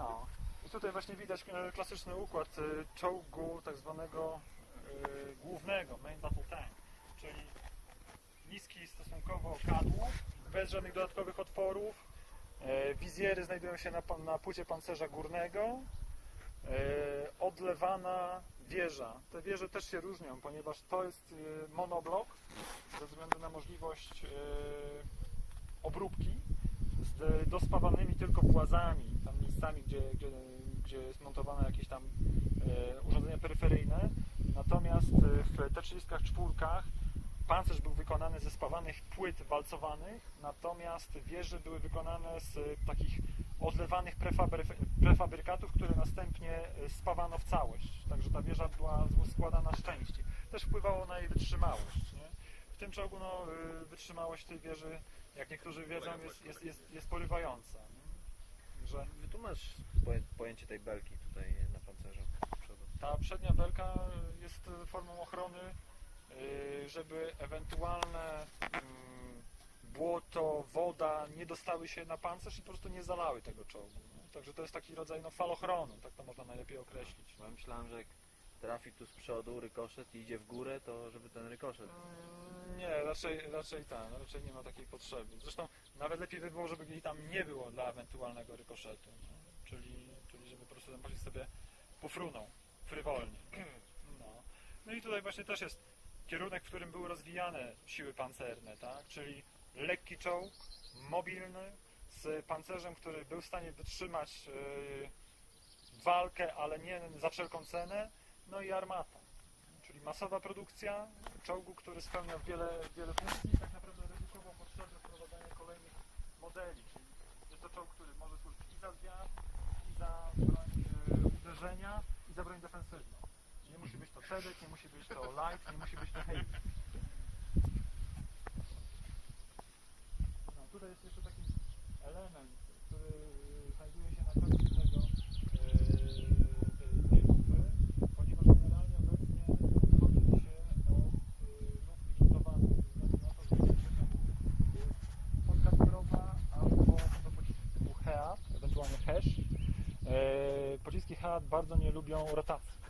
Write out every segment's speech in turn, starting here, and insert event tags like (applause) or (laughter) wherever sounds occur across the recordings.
No. I tutaj właśnie widać e, klasyczny układ e, czołgu tak zwanego e, głównego, main battle tank, czyli niski stosunkowo kadłub, bez żadnych dodatkowych otworów. E, wizjery znajdują się na, na płycie pancerza górnego. Odlewana wieża. Te wieże też się różnią, ponieważ to jest monoblok ze względu na możliwość obróbki z dospawanymi tylko włazami, tam miejscami, gdzie, gdzie, gdzie jest montowane jakieś tam e, urządzenia peryferyjne. Natomiast e, w T-34 pancerz był wykonany ze spawanych płyt walcowanych, natomiast wieże były wykonane z e, takich odlewanych prefabry- prefabrykatów, które następnie spawano w całość. Także ta wieża była składana z części. Też wpływało na jej wytrzymałość. Nie? W tym czołgu no, wytrzymałość tej wieży, jak niektórzy wiedzą, jest, jest, jest, jest porywająca. nie? Że Wytłumacz poję- pojęcie tej belki tutaj na pancerzu przodu. ta przednia belka jest formą ochrony, y, żeby ewentualne mm, błoto, woda nie dostały się na pancerz i po prostu nie zalały tego czołgu. nie? Także to jest taki rodzaj no, falochronu, tak to można najlepiej określić. Bo ja myślałem, że jak trafi tu z przodu rykoszet i idzie w górę, to żeby ten rykoszet... Nie, raczej, raczej tak, raczej nie ma takiej potrzeby. Zresztą nawet lepiej by było, żeby jej tam nie było dla ewentualnego rykoszetu. Nie? Czyli, czyli żeby po prostu ten pocisk sobie pofrunął frywolnie. (clears throat) No. no i tutaj właśnie też jest kierunek, w którym były rozwijane siły pancerne, tak? Czyli lekki czołg, mobilny, z pancerzem, który był w stanie wytrzymać yy, walkę, ale nie za wszelką cenę, no i armata masowa produkcja czołgu, który spełnia wiele, wiele funkcji tak naprawdę redukował potrzebę wprowadzania kolejnych modeli. Czyli jest to czołg, który może służyć i za zwiat, i za broń e, uderzenia, i za broń defensywną. Nie musi być to Cedek, nie musi być to Light, nie musi być to Heavy. No, tutaj jest jeszcze taki element, który znajduje się na końcu tego, e, tej, tej lufy, ponieważ generalnie obecnie chodzi się o e, lufy hitowane, ze względu na to, że większość tam jest podkalibrowa albo są to pociski typu HEAT, ewentualnie HESH. E, Pociski HEAT bardzo nie lubią rotacji.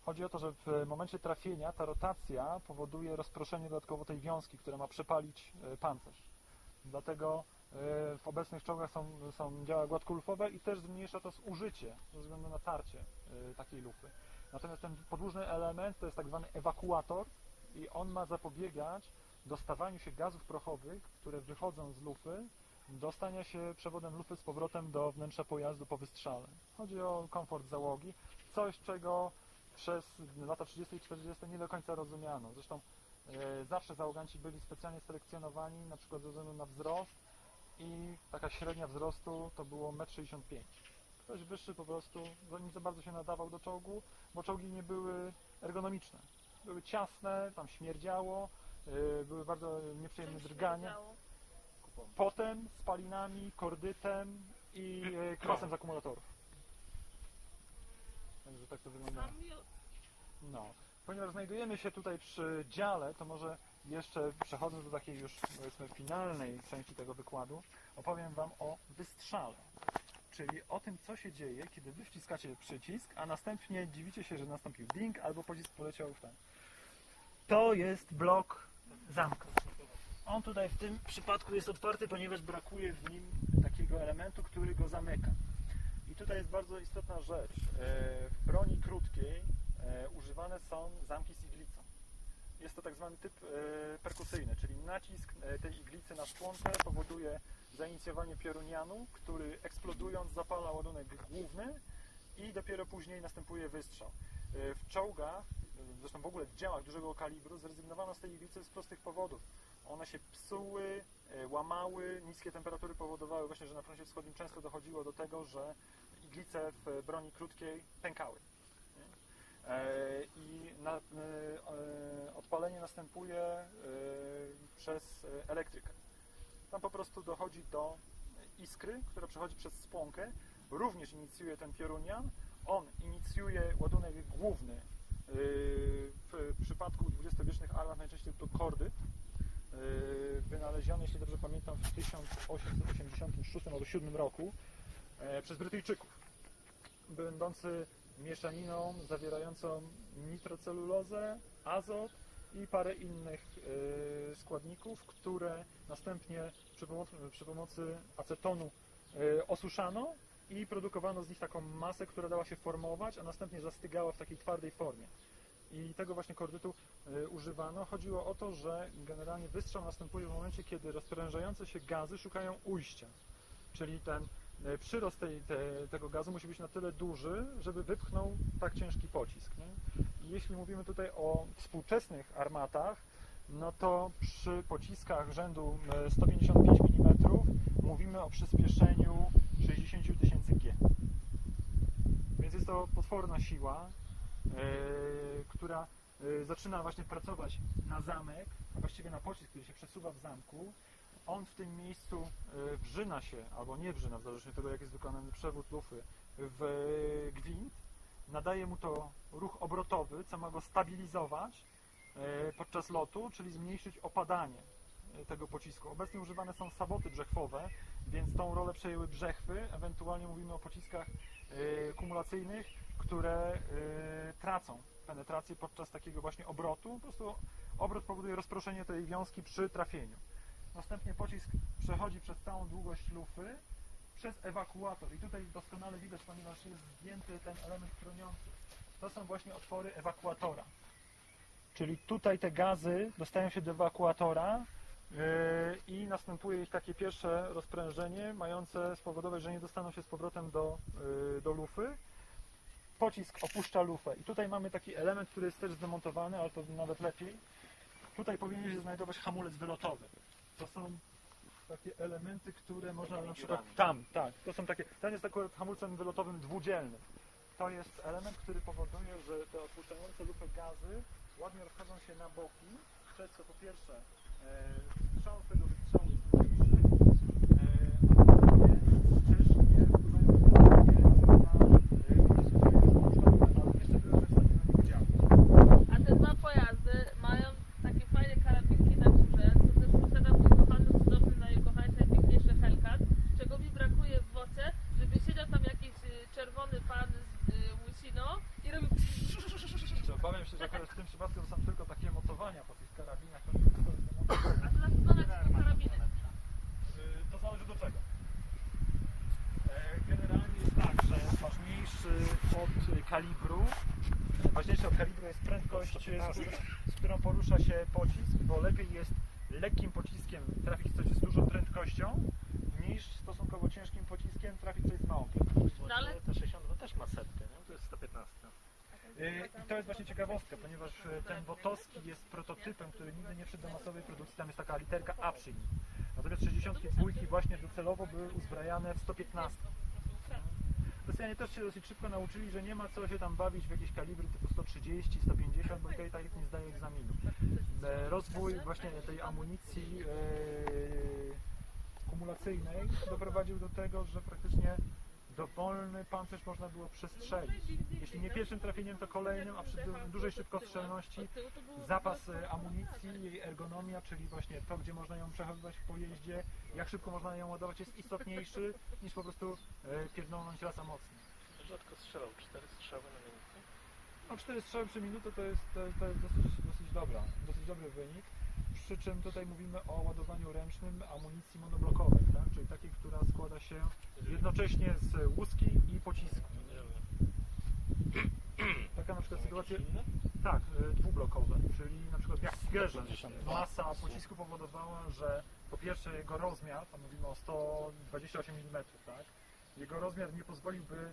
Chodzi o to, że w momencie trafienia ta rotacja powoduje rozproszenie dodatkowo tej wiązki, która ma przepalić e, pancerz. Dlatego e, w obecnych czołgach są, są działa gładkolufowe i też zmniejsza to zużycie ze względu na tarcie e, takiej lufy. Natomiast ten podłużny element to jest tak zwany ewakuator i on ma zapobiegać dostawaniu się gazów prochowych, które wychodzą z lufy, dostania się przewodem lufy z powrotem do wnętrza pojazdu po wystrzale. Chodzi o komfort załogi, coś czego przez lata 30 i 40 nie do końca rozumiano. Zresztą e, zawsze załoganci byli specjalnie selekcjonowani, na przykład ze względu na wzrost i taka średnia wzrostu to było 1,65 m. Ktoś wyższy po prostu nie za bardzo się nadawał do czołgu, bo czołgi nie były ergonomiczne. Były ciasne, tam śmierdziało, e, były bardzo nieprzyjemne drgania. Potem spalinami, kordytem i e, kwasem z akumulatorów. Także tak to wygląda. No. Ponieważ znajdujemy się tutaj przy dziale, to może jeszcze przechodząc do takiej już powiedzmy finalnej części tego wykładu, opowiem Wam o wystrzale. Czyli o tym, co się dzieje, kiedy Wy wciskacie przycisk, a następnie dziwicie się, że nastąpił ding albo pocisk poleciał w ten. To jest blok zamka. On tutaj w tym przypadku jest otwarty, ponieważ brakuje w nim takiego elementu, który go zamyka. I tutaj jest bardzo istotna rzecz. E, W broni krótkiej e, używane są zamki z iglicą. Jest to tak zwany typ e, perkusyjny, czyli nacisk tej iglicy na szkłonkę powoduje zainicjowanie piorunianu, który eksplodując zapala ładunek główny i dopiero później następuje wystrzał. W czołgach, zresztą w ogóle w działach dużego kalibru zrezygnowano z tej iglicy z prostych powodów. One się psuły, e, łamały, niskie temperatury powodowały właśnie, że na froncie wschodnim często dochodziło do tego, że iglice w broni krótkiej pękały. E, I e, odpalenie następuje przez elektrykę. Tam po prostu dochodzi do iskry, która przechodzi przez spłonkę, również inicjuje ten piorunian, on inicjuje ładunek główny. W przypadku dwudziestowiecznych armat najczęściej to kordy, wynaleziony, jeśli dobrze pamiętam, w 1886 albo 7 roku e, przez Brytyjczyków. będący mieszaniną zawierającą nitrocelulozę, azot i parę innych y, składników, które następnie przy pomocy, przy pomocy acetonu y, osuszano i produkowano z nich taką masę, która dała się formować, a następnie zastygała w takiej twardej formie. I tego właśnie kordytu y, używano. Chodziło o to, że generalnie wystrzał następuje w momencie, kiedy rozprężające się gazy szukają ujścia. Czyli ten y, przyrost tej, te, tego gazu musi być na tyle duży, żeby wypchnął tak ciężki pocisk. Nie? I jeśli mówimy tutaj o współczesnych armatach, no to przy pociskach rzędu y, 155 mm mówimy o przyspieszeniu 60 tysięcy G. Więc jest to potworna siła, która e, zaczyna właśnie pracować na zamek, a właściwie na pocisk, który się przesuwa w zamku. On w tym miejscu e, wrzyna się, albo nie wrzyna, w zależności od tego, jak jest wykonany przewód lufy, w gwint. Nadaje mu to ruch obrotowy, co ma go stabilizować e, podczas lotu, czyli zmniejszyć opadanie e, tego pocisku. Obecnie używane są saboty brzechwowe, więc tą rolę przejęły brzechwy. Ewentualnie mówimy o pociskach e, kumulacyjnych, które e, tracą penetrację podczas takiego właśnie obrotu. Po prostu obrot powoduje rozproszenie tej wiązki przy trafieniu. Następnie pocisk przechodzi przez całą długość lufy przez ewakuator. I tutaj doskonale widać, ponieważ jest zdjęty ten element chroniący. To są właśnie otwory ewakuatora. Czyli tutaj te gazy dostają się do ewakuatora yy, i następuje ich takie pierwsze rozprężenie, mające spowodować, że nie dostaną się z powrotem do, yy, do lufy. Pocisk opuszcza lufę i tutaj mamy taki element, który jest też zdemontowany, ale to nawet lepiej. Tutaj powinien się znajdować hamulec wylotowy. To są takie elementy, które można na przykład tam, tak, to są takie, ten jest akurat hamulcem wylotowym dwudzielnym. To jest element, który powoduje, że te opuszczające lufę gazy ładnie rozchodzą się na boki, przez co po pierwsze e, strzał z tego wystrzału jest mniejszy, e, a po drugie też nie wpływają negatywnie na e, pocisk, który jest opuszczony, ale jeszcze byłem w stanie na niego działać. A te dwa pojazdy mają takie fajne karabinki na górze, co też posiada mój kochany, cudowny, najukochańszy, najpiękniejszy Hellcat, czego mi brakuje w woce, żeby siedział tam jakiś y, czerwony pan z y, łysiną i robił Że Obawiam się, że akurat w tym przypadku to są tylko takie mocowania po tych karabinach. To, nie tylko jest mocowanie. a to na pewno na tylko karabiny. Y, To zależy do czego. E, Generalnie jest tak, że ważniejszy od kalibru, ważniejszy od kalibru jest prędkość, z którą, porusza się pocisk, bo lepiej jest lekkim pociskiem trafić coś z dużą prędkością, niż stosunkowo ciężkim pociskiem trafić coś z małą prędkością. No ale- Te 62 też ma setkę, nie? To jest 115. Y, I to jest właśnie ciekawostka, ponieważ y, ten Wotowski jest prototypem, który nigdy nie wszedł do masowej produkcji, tam jest taka literka A przy nim. Natomiast 62 właśnie docelowo były uzbrajane w 115. Rosjanie też się dosyć szybko nauczyli, że nie ma co się tam bawić w jakieś kalibry typu 130, 150, bo i tak tak nie zdaje egzaminu. E, Rozwój właśnie tej amunicji e, kumulacyjnej doprowadził do tego, że praktycznie dowolny pancerz można było przestrzelić. Jeśli nie pierwszym trafieniem, to kolejnym, a przy du- dużej szybkostrzelności zapas e, amunicji, jej ergonomia, czyli właśnie to, gdzie można ją przechowywać w pojeździe, jak szybko można ją ładować, jest istotniejszy niż po prostu e, pierdolnąć raz a mocno. Rzadko strzelał, 4 strzały na minutę. No 4 strzały przy minutę to jest, to, to jest dosyć, dosyć, dobra, dosyć dobry wynik. Przy czym tutaj mówimy o ładowaniu ręcznym amunicji monoblokowej, tak? czyli takiej, która składa się jednocześnie z łuski i pocisku. Taka na przykład sytuacja, tak, y, dwublokowe, czyli na przykład jak w Gerze masa pocisku powodowała, że po pierwsze jego rozmiar, tam mówimy o 128 mm, tak, jego rozmiar nie pozwoliłby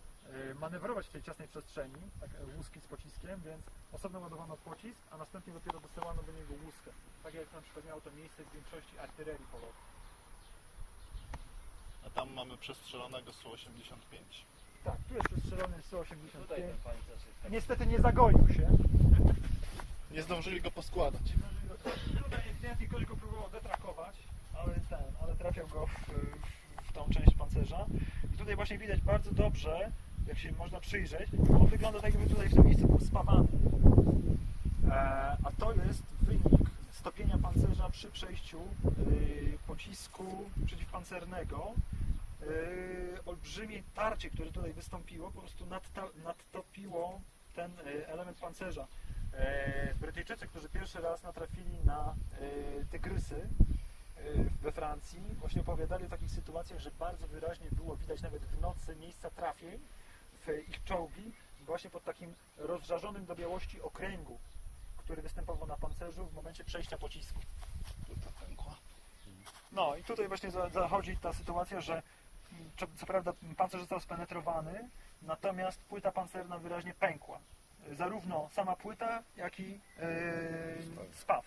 y, manewrować w tej ciasnej przestrzeni, tak, y, łuski z pociskiem, więc osobno ładowano pocisk, a następnie dopiero dosyłano do niego łuskę. Tak jak na przykład miało to miejsce w większości artylerii polowej. A tam mamy przestrzelonego Su-85. Tak, tu jest przestrzelony Tutaj Su-85. ten pancerz jest taki. Niestety nie zagoił się. Nie zdążyli go poskładać. Tutaj ewidentnie ktoś go próbował detrakować, ale ten, ale trafiał go w tą część pancerza. I tutaj właśnie widać bardzo dobrze, jak się można przyjrzeć, on wygląda tak jakby tutaj w tym miejscu był spawany. E, a to jest wynik stopienia pancerza przy przejściu y, pocisku przeciwpancernego yy, olbrzymie tarcie, które tutaj wystąpiło, po prostu nadtopiło ten yy, element pancerza. Yy, Brytyjczycy, którzy pierwszy raz natrafili na tygrysy we Francji, właśnie opowiadali o takich sytuacjach, że bardzo wyraźnie było widać nawet w nocy miejsca trafień w ich czołgi, właśnie pod takim rozżarzonym do białości okręgu, który występował na pancerzu w momencie przejścia pocisku. No i tutaj właśnie za- zachodzi ta sytuacja, że mm, co, co prawda pancerz został spenetrowany, natomiast płyta pancerna wyraźnie pękła. Zarówno sama płyta, jak i yy, spaw.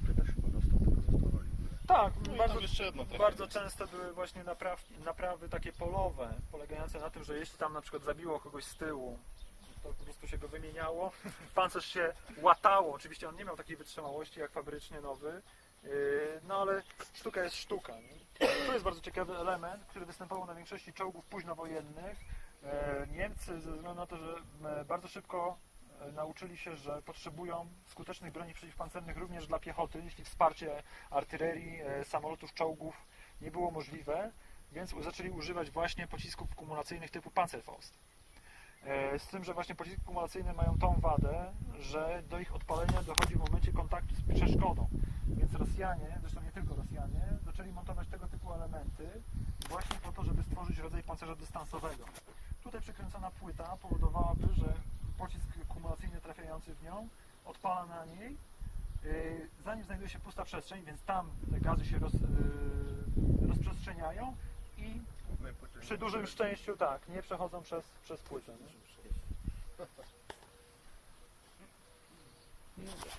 Tutaj też chyba dostał, tylko zostawali. Tak, No bardzo, jeszcze jedno bardzo często były właśnie naprawy takie polowe, polegające na tym, że jeśli tam na przykład zabiło kogoś z tyłu, to po prostu się go wymieniało, (laughs) pancerz się łatało, oczywiście on nie miał takiej wytrzymałości jak fabrycznie nowy, yy, no ale sztuka jest sztuka. Nie? To jest bardzo ciekawy element, który występował na większości czołgów późnowojennych. E, Niemcy ze względu na to, że e, bardzo szybko nauczyli się, że potrzebują skutecznych broni przeciwpancernych również dla piechoty, jeśli wsparcie artylerii, e, samolotów, czołgów nie było możliwe, więc zaczęli używać właśnie pocisków kumulacyjnych typu Panzerfaust. E, Z tym, że właśnie pociski kumulacyjne mają tą wadę, że do ich odpalenia dochodzi w momencie kontaktu z przeszkodą. Więc Rosjanie, zresztą nie tylko Rosjanie, zaczęli montować tego typu elementy właśnie po to, żeby stworzyć rodzaj pancerza dystansowego. Tutaj przykręcona płyta powodowałaby, że pocisk kumulacyjny trafiający w nią odpala na niej, yy, zanim znajduje się pusta przestrzeń, więc tam te gazy się roz, yy, rozprzestrzeniają i przy dużym szczęściu tak, nie przechodzą przez, przez płytę. Nie? (laughs)